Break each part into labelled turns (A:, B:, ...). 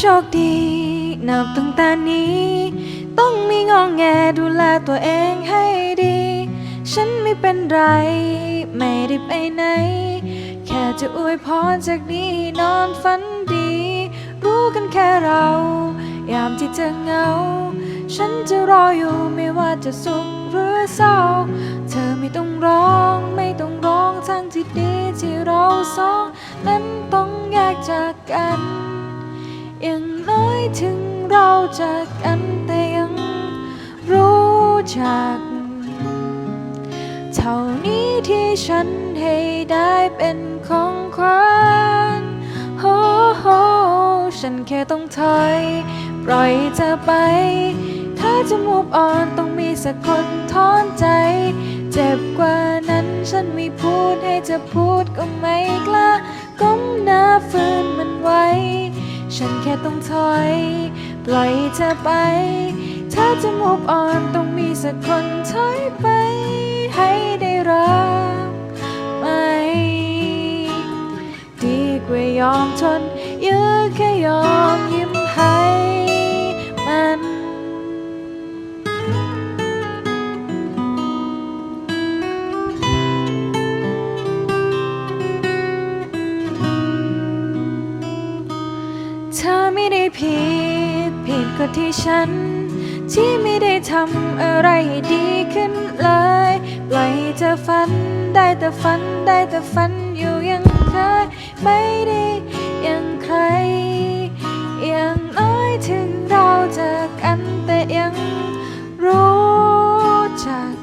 A: โชคดี นับตั้งแต่นี้ ต้องมีงองแงดูแลตัวเองให้ดี ฉันไม่เป็นไร ไม่ได้ไปไหน แค่จะอวยพรจากนี้นอนฝันดี รู้กันแค่เรา ยามที่เธอเหงา ฉันจะรออยู่ไม่ว่าจะสุขหรือเศร้า เธอไม่ต้องร้องไม่ต้องร้องทั้งที่ดีที่เราสอง นั้นต้องแยกจากกัน อย่างน้อยถึงเราจากกันแต่ยังรู้จัก เท่านี้ที่ฉันให้ได้เป็นของขวัญโอ้โหฉันแค่ต้องถอย ปล่อยเธอไป ถ้าจะมูฟออนต้องมีสักคนถอนใจ เจ็บกว่านั้นฉันไม่พูดให้เธอพูดก็ไม่กล้าก้มหน้าฝืนมันไว้ ฉันแค่ต้องถอย ปล่อยเธอไป ถ้าจะมูฟออนต้องมีสักคนถอยไป ให้ได้รักไหม ดีกว่ายอมทนยื้อแค่ยอม เธอไม่ได้ผิด ผิดก็ที่ฉัน ที่ไม่ได้ทำอะไรให้ดีขึ้นเลย ปล่อยเธอฝัน ได้แต่ฝัน ได้แต่ฝันอยู่อยังเคยไม่ได้อยังใคร อย่างน้อยถึงเราจอกันแต่ยังรู้จัก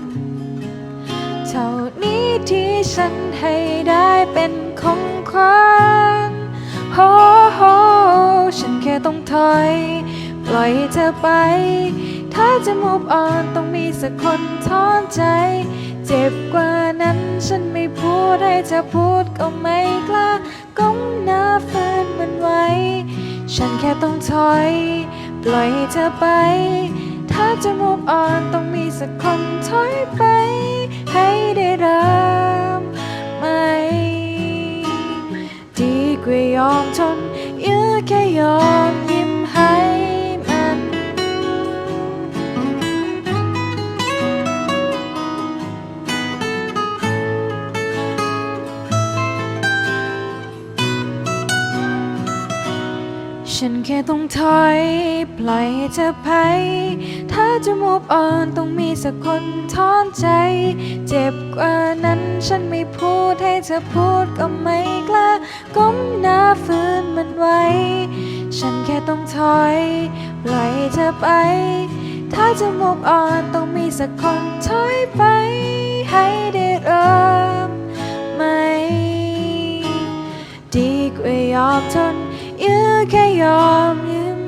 A: เท่านี้ที่ฉันให้ได้เป็นของขวัญ ถอย ปล่อยเธอไป ถ้าจะ move on ต้องมีสักคนถอนใจ เจ็บกว่านั้นฉันไม่พูดให้เธอพูดก็ไม่กล้าก้มหน้าฝืนมันไว้ ฉันแค่ต้องถอย ปล่อยเธอไป ถ้าจะ move on ต้องมีสักคนถอยไป ให้ได้เริ่มใหม่ดีกว่ายอมทนยื้อแค่ยอม ฉันแค่ต้องถอย ปล่อยให้เธอไป ถ้าจะ move on ต้องมีสักคนถอนใจ เจ็บกว่านั้นฉันไม่พูดให้เธอพูดก็ไม่กล้าก้มหน้าฝืนมันไว้ ฉันแค่ต้องถอย ปล่อยให้เธอไป ถ้าจะ move on ต้องมีสักคนถอยไป ให้ได้เริ่มใหม่ดีกว่ายอมทน ยื้อแค่ยอมยืม